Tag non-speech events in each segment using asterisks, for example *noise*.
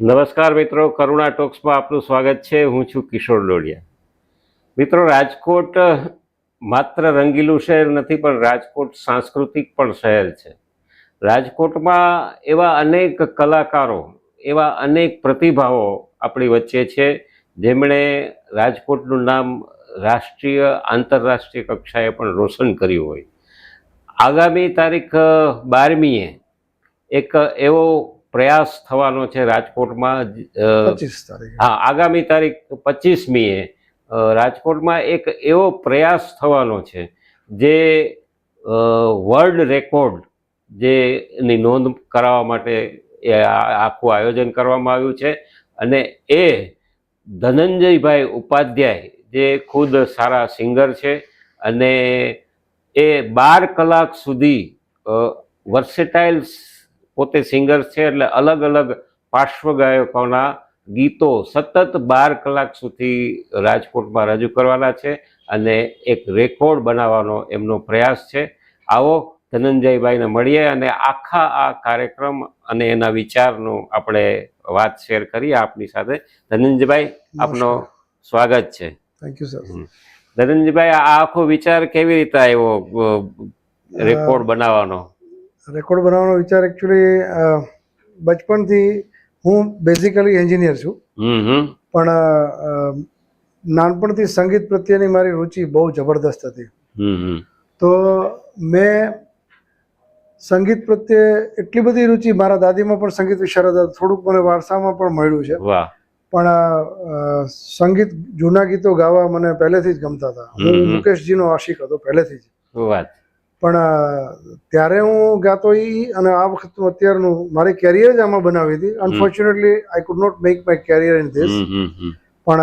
નમસ્કાર મિત્રો, કરુણા ટોક્સમાં આપનું સ્વાગત છે. હું છું કિશોર ડોડિયા મિત્રો, રાજકોટ માત્ર રંગીલું શહેર નથી, પણ રાજકોટ સાંસ્કૃતિક પણ શહેર છે. રાજકોટમાં એવા અનેક કલાકારો, એવા અનેક પ્રતિભાઓ આપણી વચ્ચે છે, જેમણે રાજકોટનું નામ રાષ્ટ્રીય, આંતરરાષ્ટ્રીય કક્ષાએ પણ રોશન કર્યું હોય. આગામી તારીખ બારમીએ એક એવો પ્રયાસ થવાનો છે રાજકોટમાં હા આગામી તારીખ પચીસમીએ રાજકોટમાં એક એવો પ્રયાસ થવાનો છે જે વર્લ્ડ રેકોર્ડ જે એની નોંધ કરાવવા માટે એ આ- આખું આયોજન કરવામાં આવ્યું છે અને એ ધનંજયભાઈ ઉપાધ્યાય જે ખુદ સારા સિંગર છે અને એ બાર કલાક સુધી વર્સેટાઇલ પોતે સિંગર છે એટલે અલગ અલગ પાર્શ્વગાયકોના ગીતો સતત બાર કલાક સુધી રાજકોટમાં રજૂ કરવાના છે અને એક રેકોર્ડ બનાવવાનો એમનો પ્રયાસ છે. આવો ધનંજયભાઈને મળીએ અને આખા આ કાર્યક્રમ અને એના વિચારનું આપણે વાત શેર કરીએ આપની સાથે. ધનંજયભાઈ આપનો સ્વાગત છે. થેન્ક યુ સર ધનંજયભાઈ આ આખો વિચાર કેવી રીતે આવ્યો રેકોર્ડ બનાવવાનો? રેકોર્ડ બનાવવાનો વિચાર એકચ્યુઅલી બચપણથી હું બેઝિકલી એન્જિનિયર છું. પણ નાનપણથી સંગીત પ્રત્યેની મારી રુચિ બહુ જબરદસ્ત હતી. તો મેં સંગીત પ્રત્યે એટલી બધી રુચિ મારા દાદીમાં પણ સંગીત વિશારદ થોડુંક મને વારસામાં પણ મળ્યું છે. પણ સંગીત જૂના ગીતો ગાવા મને પહેલેથી જ ગમતા હતા. હું. મુકેશજીનો આશિક હતો પહેલેથી જ. વાત. પણ ત્યારે હું ગાતો ઈ અને આ વખતનું અત્યારનું મારી કેરિયર જ આમાં બનાવી હતી. Unfortunately I could not make my career in this પણ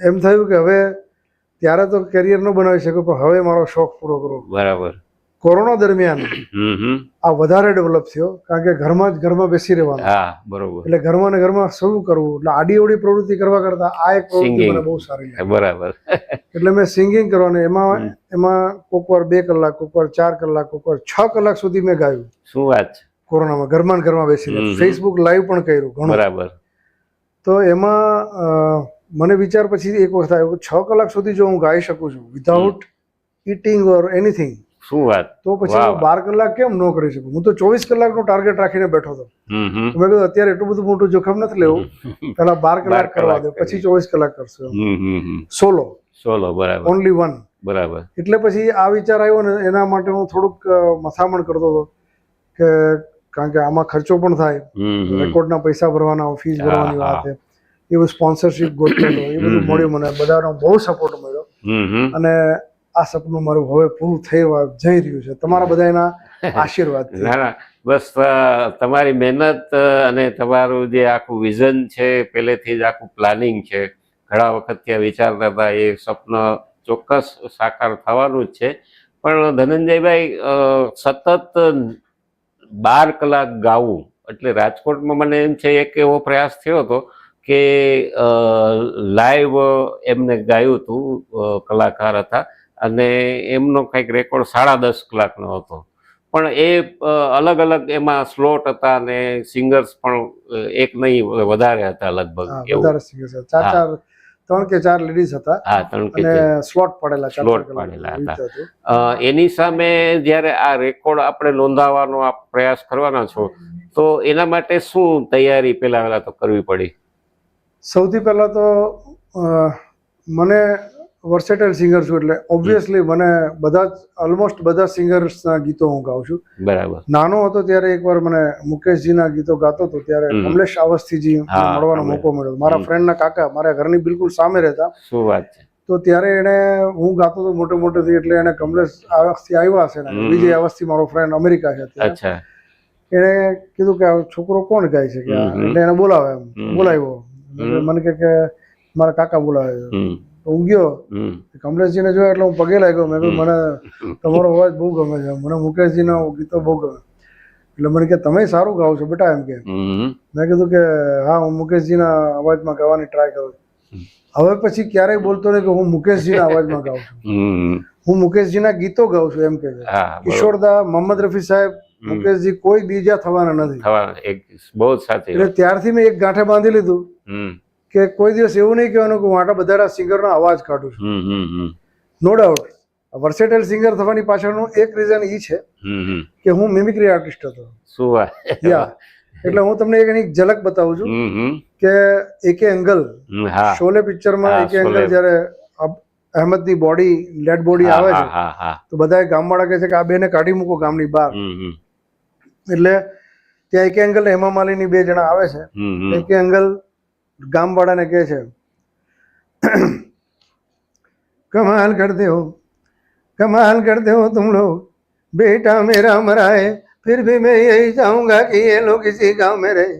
એમ થયું કે હવે ત્યારે તો કેરિયર ન બનાવી શક્યો પણ હવે મારો શોખ પૂરો કરવો બરાબર. કોરોના દરમિયાન આ વધારે ડેવલપ થયો કારણ કે ઘરમાં જ ઘરમાં બેસી રહેવાનું. હા બરોબર. એટલે ઘરમાં ને ઘરમાં શરૂ કરવું? એટલે આડી અવડી પ્રવૃત્તિ કરવા કરતા આ એક પ્રવૃત્તિ મને બહુ સારી લાગી. બરાબર. એટલે મેં સિંગિંગ કરવાનું એમાં એમાં કોક વાર બે કલાક કોક વાર ચાર કલાક કોક વાર છ કલાક સુધી મેં ગાયું. શું વાત છે? કોરોનામાં ઘરમાં ઘરમાં બેસીને. ફેસબુક લાઈવ પણ કર્યું ઘણું. બરાબર. તો એમાં મને વિચાર પછી એક વખત આવ્યો છ કલાક સુધી જો હું ગાઈ શકું છું વિધાઉટ ઇટિંગ ઓર એનીથિંગ શું વાત? તો પછી હું બાર કલાક કેમ ન કરી શકું? હું તો ચોવીસ કલાકનો ટાર્ગેટ રાખીને બેઠો હતો. મેં કીધું અત્યારે એટલું બધું મોટું જોખમ નથી લેવું. પેલા બાર કલાક કરવા દે પછી ચોવીસ કલાક કરશું. સોલો. સોલો બરાબર. ઓનલી વન બરાબર. એટલે પછી આ વિચાર આવ્યો ને એના માટે હું થોડુંક મથામણ કરતો હતો કે કારણ કે આમાં ખર્ચો પણ થાય. રેકોર્ડના પૈસા ભરવાના ફીસ ભરવાની વાત છે. એવું સ્પોન્સરશિપ ગોતતો એ બધું મળ્યું મને. બધાનો બહુ સપોર્ટ મળ્યો. અને આ સપનું મારું હવે પૂરું થઈ જઈ રહ્યું છે. તમારા બધાના આશીર્વાદ ના ના. બસ તમારી મહેનત અને તમારું જે આખું વિઝન છે, પહેલેથી જ આખું પ્લાનિંગ છે. ઘણા વખત ત્યાં વિચારતા હતા, એ સ્વપ્ન ચોક્કસ સાકાર થવાનું જ છે. પણ ધનંજયભાઈ સતત બાર કલાક ગાવું, એટલે રાજકોટમાં મને એમ છે, એક એવો પ્રયાસ થયો હતો કે લાઈવ એમને ગાયું હતું કલાકાર હતા. અને એમનો કંઈક રેકોર્ડ સાડા દસ કલાકનો હતો. પણ એ અલગ અલગ એમાં સ્લોટ હતા અને સિંગર્સ પણ એક નહીં વધારે હતા લગભગ વધારે સિંગર્સ ચાર ચાર ત્રણ કે ચાર લેડીઝ હતા હા ત્રણ કે સ્લોટ પડેલા સ્લોટ પડેલા હતા. એની સામે જ્યારે આ રેકોર્ડ આપણે નોંધાવવાનો આ પ્રયાસ કરવાના છો તો એના માટે શું તૈયારી પહેલા પહેલા તો કરવી પડી? સૌથી પહેલા તો મને વર્સેટાઇલ સિંગર છું એટલે ઓબ્વિયસલી મને બધા જ ઓલમોસ્ટ બધા સિંગર્સના ગીતો હું ગાઉં છું. બરાબર. નાનો હતો ત્યારે એકવાર મને મુકેશજીના ગીતો ગાતો હતો ત્યારે. કમલેશ અવસ્થીજી મળવાનો મોકો મળ્યો. મારા. ફ્રેન્ડના કાકા મારા ઘરની બિલકુલ સામે રહેતા. શું વાત છે. તો ત્યારે એણે હું ગાતો હતો મોટે મોટેથી એટલે એને કમલેશ અવસ્થી આવ્યા હશે ને. વિજય અવસ્થી મારો ફ્રેન્ડ અમેરિકા છે અત્યારે. એણે કીધું કે છોકરો કોણ ગાય છે કે એટલે એને બોલાવે એમ. બોલાવ્યો. મને કે મારા કાકા બોલાવે છે. હમ તો હું ગયો. હમ. કમલેશજીને જોયા એટલે હું પગે લાગ્યો. મેં કહ્યું મને તમારો અવાજ બહુ ગમે છે. મને મુકેશજીનો ગીતો બહુ ગમે. એટલે મને કે તમે સારું ગાઓ છો બેટા એમ કે. મેં કીધું કે હા હું મુકેશજીના અવાજમાં ગાવાની ટ્રાય કરું હવે પછી ક્યારેય બોલતો નહીં કે હું મુકેશજીના અવાજમાં ગાઉં છું. હું મુકેશજીના ગીતો ગાઉં છું એમ કે. કિશોરદા મોહમ્મદ રફી સાહેબ મુકેશજી કોઈ બીજા થવાના નથી. બહુ સાચી એટલે ત્યારથી મેં એક ગાંઠે બાંધી લીધું. કે કોઈ દિવસ એવું નહીં કહેવાનું કે હું આટલા બધા સિંગરનો અવાજ કાઢું છું. નો ડાઉટ વર્સેટાઇલ સિંગર થવાની પાછળનું એક રીઝન એ છે કે હું મિમિક્રી આર્ટિસ્ટ હતો. એટલે હું તમને એક એની ઝલક બતાવું છું કે એકે એંગલ શોલે પિક્ચરમાં એકે એંગલ. જ્યારે અહેમદની બોડી લેડ બોડી આવે છે તો બધા ગામવાળા કહે છે કે આ બેને કાઢી મૂકો ગામની બહાર. એટલે ત્યાં એકે એંગલ હેમા માલિની બે જણા આવે છે. એકે એંગલ ગામવાળાને કહે છે कमाल करते हो कमाल करते हो तुम लोग बेटा मेरा मरा है फिर भी मैं यही चाहूंगा कि ये लोग इसी गांव में रहे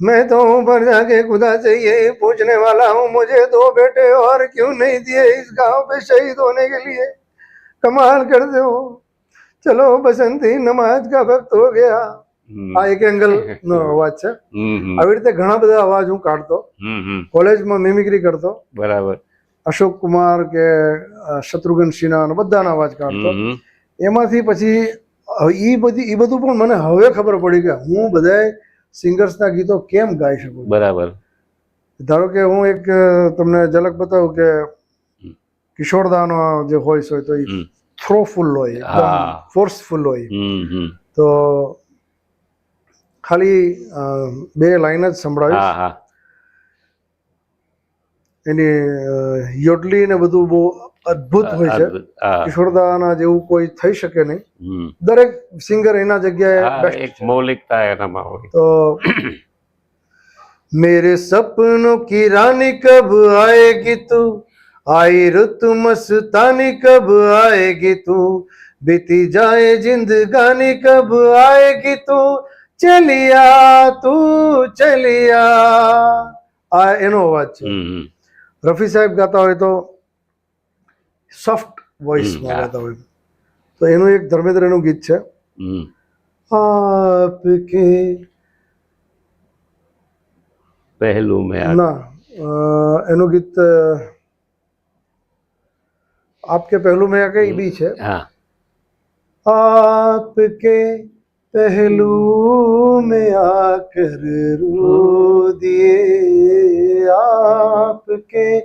मैं तो ऊपर जाके खुदा से यही पूछने वाला हूँ मुझे दो बेटे और क्यों नहीं दिए इस गांव पे शहीद होने के लिए कमाल करते हो चलो बसंती नमाज का वक्त हो गया હમ. આ એક એંગલ *laughs* નો અવાજ છે. આવી રીતે ઘણા બધા અવાજ હું કાઢતો. કોલેજમાં મિમિક્રી કરતો. બરાબર. અશોક કુમાર કે શત્રુઘ્ન સિન્હા બધાના અવાજ કાઢતો. એમાંથી પછી એ બધી એ બધું પણ મને હવે ખબર પડી કે હું બધાય સિંગર્સના ગીતો કેમ ગાઈ શકું? બરાબર. ધારો કે હું એક તમને ઝલક બતાવું કે કિશોરદાનો જે વોઇસ હોય તો એ થ્રોફુલ હોય. ફોર્સફુલ હોય. તો ખાલી અ, બે લાઈન જ સંભળાવીશ હા હા એની અ, યોડલી ને બધું બહુ અદ્ભુત હોય છે અદ્ભુત. હા કિશોરદાના જેવું કોઈ થઈ શકે નહીં હમ દરેક સિંગર એના જગ્યાએ હા બેસ્ટ એક મૌલિકતા એનામાં હોય तो मेरे सपनों की रानी कब आएगी तू आई रुत मस्तानी कब आएगी तू बीती जाए जिंदगानी कब आएगी तू ચલિયા તું ચલિયા. આ એનો અવાજ છે. રફી સાહેબ ગાતા હોય તો સોફ્ટ વોઇસ ગાતા હોય. તો એનું એક ધર્મેન્દ્રનું ગીત છે. આપકે પહેલું મેં ના એનું ગીત આપકે પહેલું મેં કઈ બી છે. હા. આપકે पहलू में आकर रो दिए आपके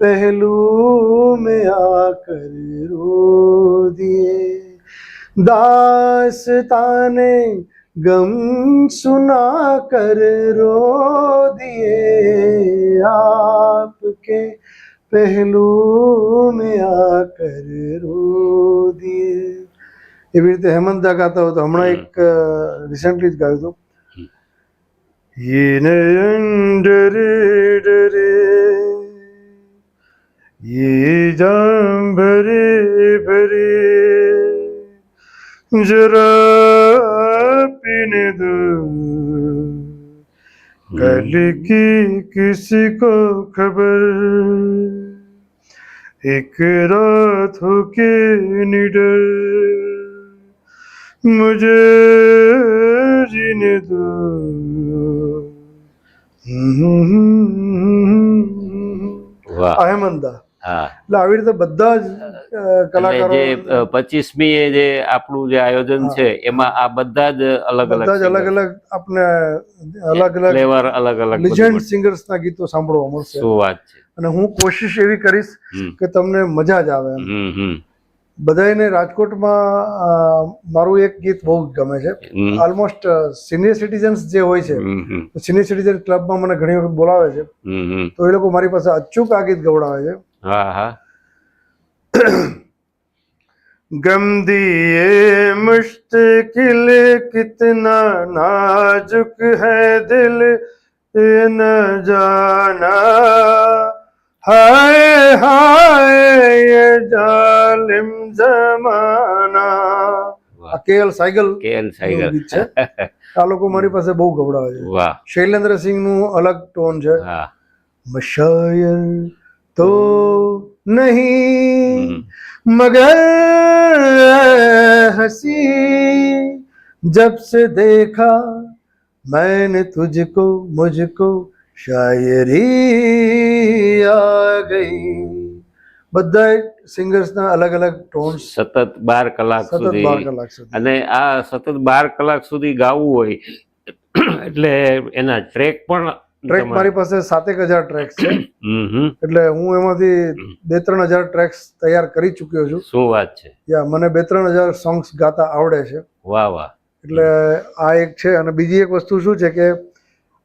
पहलू में आकर रो दिए दास्ताने गम सुना कर रो दिए आपके पहलू में आकर रो दिए એવી રીતે હેમંતદા ગાતા હોય તો હમણાં એક રિસેન્ટલી જ ગાયું હતું ये नयन डरे डरे ये जाम भरे भरे जरा पीने दो कल की किसी को खबर एक रात हो के निडर मुझे जीने दो વાહ અહેમંદા હા એટલે આવી રીતે બધા જ અ, એટલે કલાકારો જે પચીસમી એ જે આપણું જે આયોજન છે એમાં આ બધા જ અલગ બધા જ અલગ અલગ આપણે અલગ અલગ ફ્લેવર અલગ અલગ બધું લિજેન્ડ મળશે. સિંગર્સના ગીતો સાંભળવા મળશે શું વાત છે અને હું કોશિશ એવી કરીશ હમ કે તમને મજા જ આવે એમ હમ હમ બધાને રાજકોટમાં મારું એક ગીત બહુ ગમે છે. ઓલમોસ્ટ સિનિયર સિટીઝન્સ જે હોય છે સિનિયર સિટીઝન ક્લબમાં મને ઘણી વખત બોલાવે છે. તો એ લોકો મારી પાસે અચૂક આ ગીત ગવડાવે છે. ગમદી એ મુશ્કિલ કિતના નાજુક હૈ દિલ એ ન જાના. હાય હાય જા हाय ये जालिम जमाना વાહ. આ કેએલ સાયગલ કે એન નું સાઈગર ગીત છે આ લોકો મારી પાસે બહુ ગવડાવે છે વાહ શૈલેન્દ્ર સિંહ નું અલગ ટોન છે હા मशायर तो नहीं હમ. मगर हंसी जब से देखा मैंने तुझको मुझको शायरी आ गई બધા સિંગર્સના અલગ અલગ ટોન્સ સતત બાર કલાક સુધી અને આ સતત બાર કલાક સુધી ગાવું હોય એટલે એના ટ્રેક પણ ટ્રેક મારી પાસે સાતેક હજાર ટ્રેક્સ છે. એટલે હું એમાંથી બે ત્રણ હજાર ટ્રેક્સ તૈયાર કરી ચૂક્યો છું. શું વાત છે? યા મને બે ત્રણ હજાર સોંગ્સ ગાતા આવડે છે. વાહ વાહ. એટલે આ એક છે. અને બીજી એક વસ્તુ શું છે કે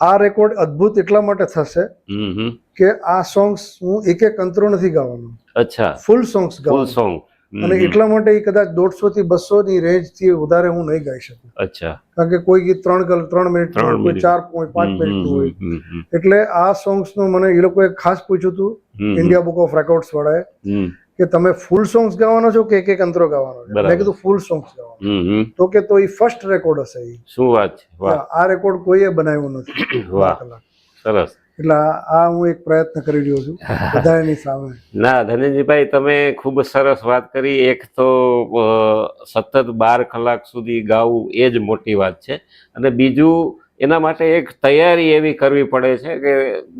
આ રેકોર્ડ અદ્ભુત એટલા માટે થશે. કે આ સોંગ્સ હું એક એક અંતરો નથી ગાવાનો. અચ્છા. ફૂલ સોંગ્સ ફૂલ સોંગ અને એટલા માટે કદાચ દોઢસો થી બસો ની રેન્જથી વધારે હું નહીં ગાઈ શકું. અચ્છા. કારણ કે કોઈ ગીત ત્રણ ત્રણ મિનિટ કોઈ ચાર પોઈન્ટ પાંચ મિનિટ હોય. એટલે આ સોંગ્સનું મને એ લોકોએ ખાસ પૂછ્યું હતું ઇન્ડિયા બુક ઓફ રેકોર્ડ્સ વાળાએ કે તમે ફૂલ સોંગ્સ ગાવાનો છો કે એક એક અંતરો ગાવાનો છે? મેં કીધું ફૂલ સોંગ્સ ગાવાનો. તો કે તો એ ફર્સ્ટ રેકોર્ડ હશે શું વાત છે? આ રેકોર્ડ કોઈએ બનાવ્યો નથી. વાહ. સરસ. એટલે આ હું એક પ્રયત્ન કરી રહ્યો છું બધાની સામે. ના ધનંજયભાઈ તમે ખૂબ સરસ વાત કરી. એક તો સતત બાર કલાક સુધી ગાવું એ જ મોટી વાત છે. અને બીજું એના માટે એક તૈયારી એવી કરવી પડે છે કે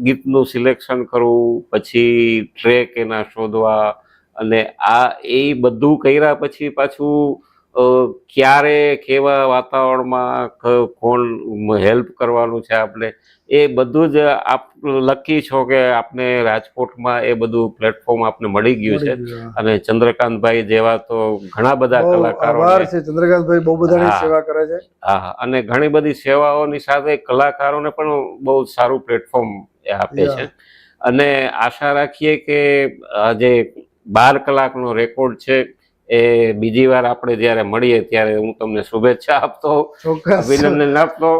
ગીતનું સિલેક્શન કરવું પછી ટ્રેક એના શોધવા અને આ એ બધું કર્યા પછી પાછું ક્યારે કેવા વાતાવરણમાં કોણ હેલ્પ કરવાનું છે આપણે એ બધું જ આપ લકી છો કે આપને રાજકોટમાં એ બધું પ્લેટફોર્મ આપને મળી ગયું છે. અને ચંદ્રકાંતભાઈ જેવા તો ઘણા બધા કલાકારો છે. ચંદ્રકાંતભાઈ બહુ બધાની સેવા કરે છે. હા અને ઘણી બધી સેવાઓની સાથે કલાકારોને પણ બહુ સારું પ્લેટફોર્મ આપે છે. અને આશા રાખીએ કે આ જે બાર કલાકનો રેકોર્ડ છે. એ બીજી વાર આપણે જયારે મળીએ ત્યારે હું તમને શુભેચ્છા આપતો અભિનંદન આપતો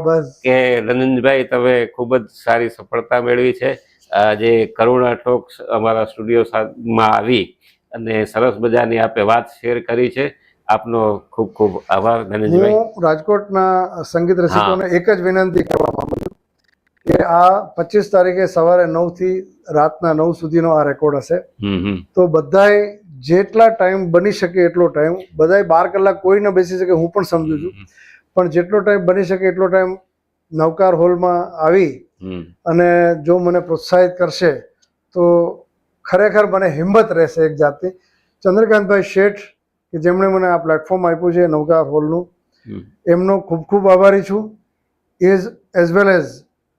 કે રનંજભાઈ તમે ખૂબ જ સારી સફળતા મેળવી છે. આજે કરુણા ટોક્સ અમારા સ્ટુડિયો માં આવી અને સરસ મજાની આપે વાત શેર કરી છે. આપનો ખૂબ ખૂબ આભાર ધનંજભાઈ હું રાજકોટના સંગીત રસિકોને એક જ વિનંતી કરવા માંગુ કે આ પચીસ તારીખે સવારે નવથી રાતના નવ સુધીનો આ રેકોર્ડ હશે. તો બધાય જેટલા ટાઈમ બની શકે એટલો ટાઈમ બધાય બાર કલાક કોઈ ન બેસી શકે હું પણ સમજુ છું. પણ જેટલો ટાઈમ બની શકે એટલો ટાઈમ નવકાર હોલમાં આવી અને જો મને પ્રોત્સાહિત કરશે તો ખરેખર મને હિંમત રહેશે એક જાતની ચંદ્રકાંતભાઈ શેઠ કે જેમણે મને આ પ્લેટફોર્મ આપ્યું છે નવકાર હોલનું એમનો ખૂબ ખૂબ આભારી છું. એઝ એઝ વેલ એઝ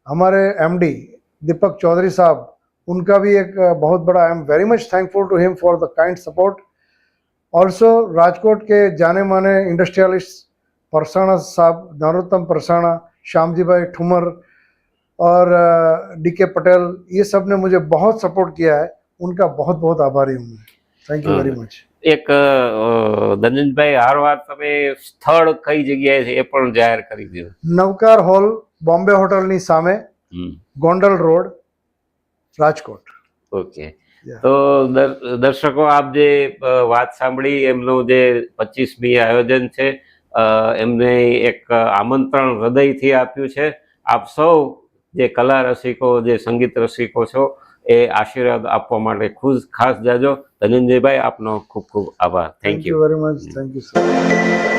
અમારે એમડી દીપક ચૌધરી સાહેબ उनका भी एक अ, बहुत बड़ा I am very much thankful to him for the kind support also Rajkot के जाने माने इंडस्ट्रियलिस्ट परसाणा साहब नरोत्तम परसाणा श्यामजी भाई ठुमर और डी के पटेल ये सब ने मुझे बहुत सपोर्ट किया है उनका बहुत बहुत आभारी हूँ मैं थैंक यू वेरी मच એક અ, ધનંજભાઈ હારવાર તમે સ્થળ કઈ જગ્યાએ છે એ પણ જાહેર કરી દીધું નવકાર હોલ બોમ્બે હોટલની સામે હમ ગોંડલ રોડ Rajkot. Okay. તો દર્શકો આપ જે વાત સાંભળી એમનું જે પચીસમી આયોજન છે એમને એક આમંત્રણ હૃદયથી આપ્યું છે. આપ સૌ જે કલા રસિકો જે સંગીત રસિકો છો એ આશીર્વાદ આપવા માટે ખુશ ખાસ જાજો. ધનંજયભાઈ આપનો ખૂબ ખૂબ આભાર. Thank you very much thank you